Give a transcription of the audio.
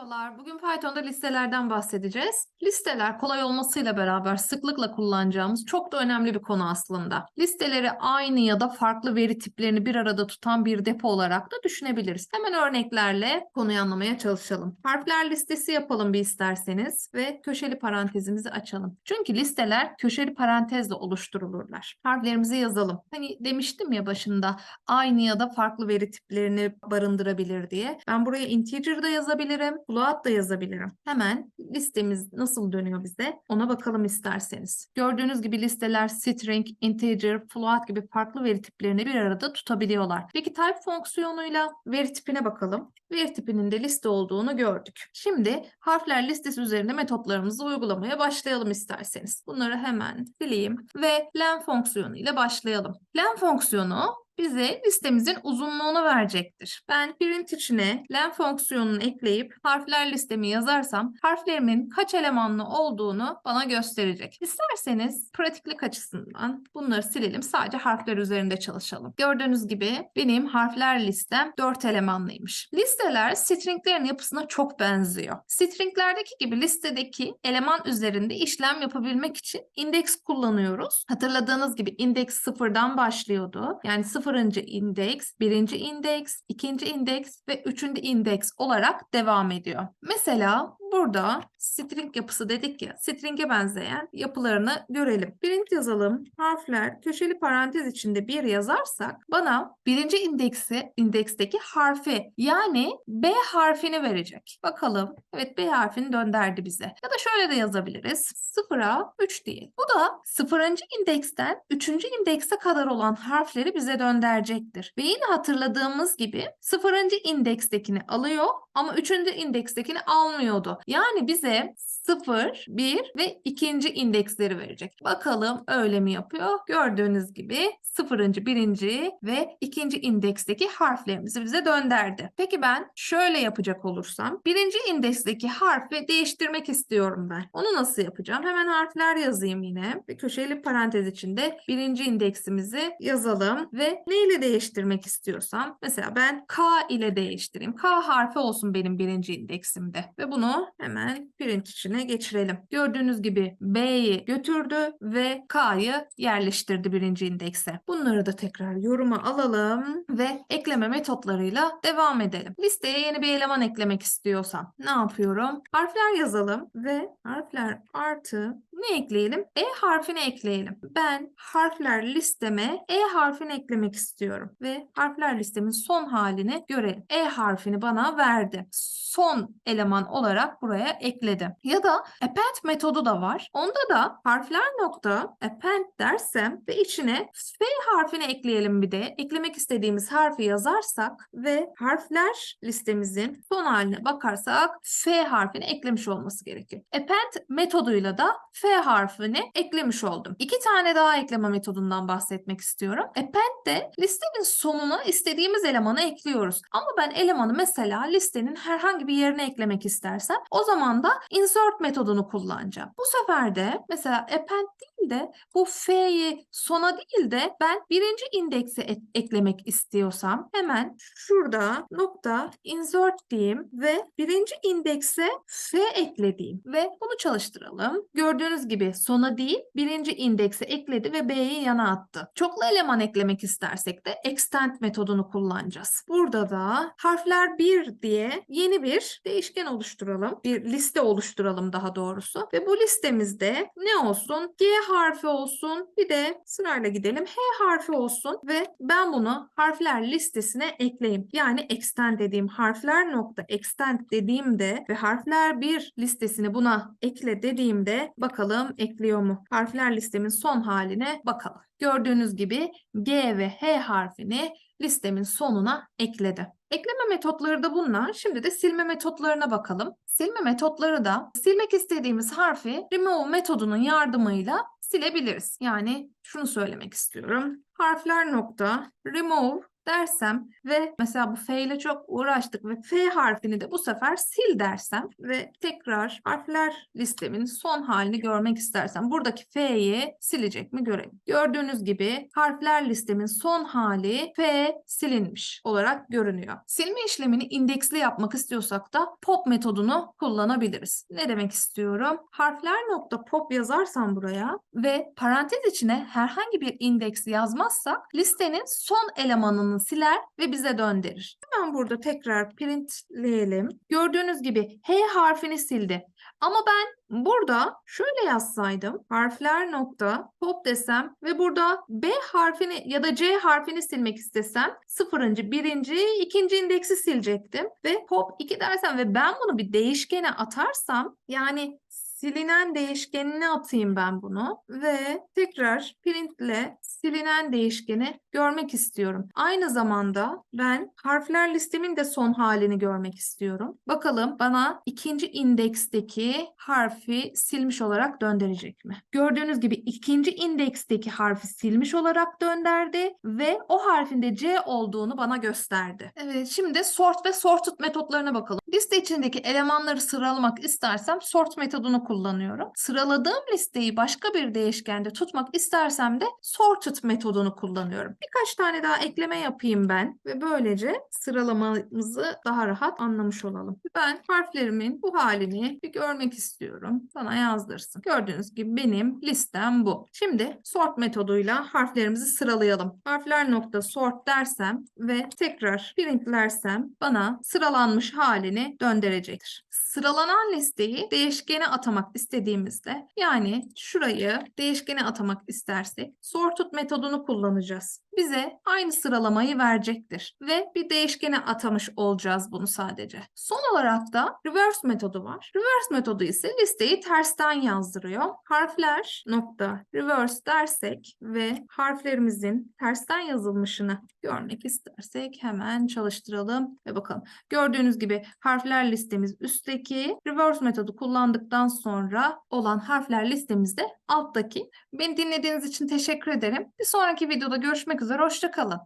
Merhabalar. Bugün Python'da listelerden bahsedeceğiz. Listeler kolay olmasıyla beraber sıklıkla kullanacağımız çok da önemli bir konu aslında. Listeleri aynı ya da farklı veri tiplerini bir arada tutan bir depo olarak da düşünebiliriz. Hemen örneklerle konuyu anlamaya çalışalım. Harfler listesi yapalım bir isterseniz ve köşeli parantezimizi açalım. Çünkü listeler köşeli parantezle oluşturulurlar. Harflerimizi yazalım. Hani demiştim ya başında aynı ya da farklı veri tiplerini barındırabilir diye. Ben buraya integer da yazabilirim, float da yazabilirim. Hemen listemiz nasıl dönüyor bize ona bakalım isterseniz. Gördüğünüz gibi listeler string, integer, float gibi farklı veri tiplerini bir arada tutabiliyorlar. Peki type fonksiyonuyla veri tipine bakalım. Veri tipinin de liste olduğunu gördük. Şimdi harfler listesi üzerinde metotlarımızı uygulamaya başlayalım isterseniz. Bunları hemen sileyim ve len fonksiyonu ile başlayalım. Len fonksiyonu bize listemizin uzunluğunu verecektir. Ben print içine len fonksiyonunu ekleyip harfler listemi yazarsam harflerimin kaç elemanlı olduğunu bana gösterecek. İsterseniz pratiklik açısından bunları silelim. Sadece harfler üzerinde çalışalım. Gördüğünüz gibi benim harfler listem 4 elemanlıymış. Listeler stringlerin yapısına çok benziyor. Stringlerdeki gibi listedeki eleman üzerinde işlem yapabilmek için indeks kullanıyoruz. Hatırladığınız gibi indeks sıfırdan başlıyordu. Yani sıfırıncı indeks, birinci indeks, ikinci indeks ve üçüncü indeks olarak devam ediyor. Mesela burada string yapısı dedik ya, string'e benzeyen yapılarını görelim. Print yazalım, harfler, köşeli parantez içinde bir yazarsak bana birinci indeksi, indeksteki harfi yani B harfini verecek. Bakalım. Evet B harfini dönderdi bize. Ya da şöyle de yazabiliriz. Sıfıra 3 diyelim. Bu da sıfırıncı indeksten üçüncü indekse kadar olan harfleri bize döndürecektir. Ve yine hatırladığımız gibi sıfırıncı indekstekini alıyor ama üçüncü indekstekini almıyordu. Yani bize 0, 1 ve ikinci indeksleri verecek. Bakalım öyle mi yapıyor? Gördüğünüz gibi 0. 1. ve ikinci indeksteki harflerimizi bize dönderdi. Peki ben şöyle yapacak olursam birinci indeksteki harfi değiştirmek istiyorum ben. Onu nasıl yapacağım? Hemen harfler yazayım yine. Bir köşeli parantez içinde birinci indeksimizi yazalım ve ne ile değiştirmek istiyorsam mesela ben K ile değiştireyim. K harfi olsun benim birinci indeksimde ve bunu hemen print içine geçirelim. Gördüğünüz gibi B'yi götürdü ve K'yı yerleştirdi birinci indekse. Bunları da tekrar yoruma alalım ve ekleme metotlarıyla devam edelim. Listeye yeni bir eleman eklemek istiyorsam ne yapıyorum? Harfler yazalım ve harfler artı ne ekleyelim? E harfini ekleyelim. Ben harfler listeme E harfini eklemek istiyorum ve harfler listemin son halini görelim. E harfini bana verdi. Son eleman olarak buraya ekledi. Ya da append metodu da var. Onda da harfler nokta append dersem ve içine F harfini ekleyelim bir de. Eklemek istediğimiz harfi yazarsak ve harfler listemizin son haline bakarsak F harfini eklemiş olması gerekiyor. Append metoduyla da F harfini eklemiş oldum. İki tane daha ekleme metodundan bahsetmek istiyorum. Append de listenin sonuna istediğimiz elemanı ekliyoruz. Ama ben elemanı mesela listenin herhangi bir yerine eklemek istersem o zaman da insert metodunu kullanacağım. Bu sefer de mesela append değil de bu F'yi sona değil de ben birinci indekse et- eklemek istiyorsam hemen şurada nokta insert diyeyim ve birinci indekse F eklediğim ve bunu çalıştıralım. Gördüğünüz gibi sona değil birinci indekse ekledi ve B'yi yana attı. Çoklu eleman eklemek istersek de extend metodunu kullanacağız. Burada da harfler 1 diye yeni bir değişken oluşturalım. Bir liste oluşturalım daha doğrusu. Ve bu listemizde ne olsun? G harfi olsun. Bir de sırayla gidelim. H harfi olsun ve ben bunu harfler listesine ekleyeyim. Yani extend dediğim harfler nokta extend dediğimde ve harfler 1 listesini buna ekle dediğimde bakalım ekliyor mu? Harfler listemin son haline bakalım. Gördüğünüz gibi G ve H harfini listemin sonuna ekledi. Ekleme metotları da bunlar. Şimdi de silme metotlarına bakalım. Silme metotları da silmek istediğimiz harfi remove metodunun yardımıyla silebiliriz. Yani şunu söylemek istiyorum. Harfler nokta remove dersem ve mesela bu F ile çok uğraştık ve F harfini de bu sefer sil dersem ve tekrar harfler listemin son halini görmek istersem buradaki F'yi silecek mi görelim. Gördüğünüz gibi harfler listemin son hali F silinmiş olarak görünüyor. Silme işlemini indeksli yapmak istiyorsak da pop metodunu kullanabiliriz. Ne demek istiyorum? Harfler nokta pop yazarsam buraya ve parantez içine herhangi bir indeks yazmazsak listenin son elemanını siler ve bize döndürür. Hemen burada tekrar printleyelim. Gördüğünüz gibi H harfini sildi. Ama ben burada şöyle yazsaydım harfler nokta pop desem ve burada B harfini ya da C harfini silmek istesem sıfırıncı, birinci, ikinci indeksi silecektim ve pop 2 dersem ve ben bunu bir değişkene atarsam yani silinen değişkenine atayım ben bunu ve tekrar printle silinen değişkeni görmek istiyorum. Aynı zamanda ben harfler listemin de son halini görmek istiyorum. Bakalım bana ikinci indeksteki harfi silmiş olarak döndürecek mi? Gördüğünüz gibi ikinci indeksteki harfi silmiş olarak döndürdü ve o harfin de C olduğunu bana gösterdi. Evet şimdi sort ve sorted metotlarına bakalım. Liste içindeki elemanları sıralamak istersem sort metodunu kullanıyorum. Sıraladığım listeyi başka bir değişkende tutmak istersem de sorted metodunu kullanıyorum. Birkaç tane daha ekleme yapayım ben ve böylece sıralamamızı daha rahat anlamış olalım. Ben harflerimin bu halini bir görmek istiyorum. Bana yazdırsın. Gördüğünüz gibi benim listem bu. Şimdi sort metoduyla harflerimizi sıralayalım. Harfler nokta sort dersem ve tekrar printlersem bana sıralanmış halini döndürecektir. Sıralanan listeyi değişkene atamak istediğimizde yani şurayı değişkene atamak istersek sorted metodunu kullanacağız. Bize aynı sıralamayı verecektir ve bir değişkene atamış olacağız bunu sadece. Son olarak da reverse metodu var. Reverse metodu ise listeyi tersten yazdırıyor. Harfler nokta reverse dersek ve harflerimizin tersten yazılmışını görmek istersek hemen çalıştıralım ve bakalım. Gördüğünüz gibi harfler listemiz üstteki reverse metodu kullandıktan sonra olan harfler listemizde alttaki. Beni dinlediğiniz için teşekkür ederim. Bir sonraki videoda görüşmek üzere. Hoşça kalın.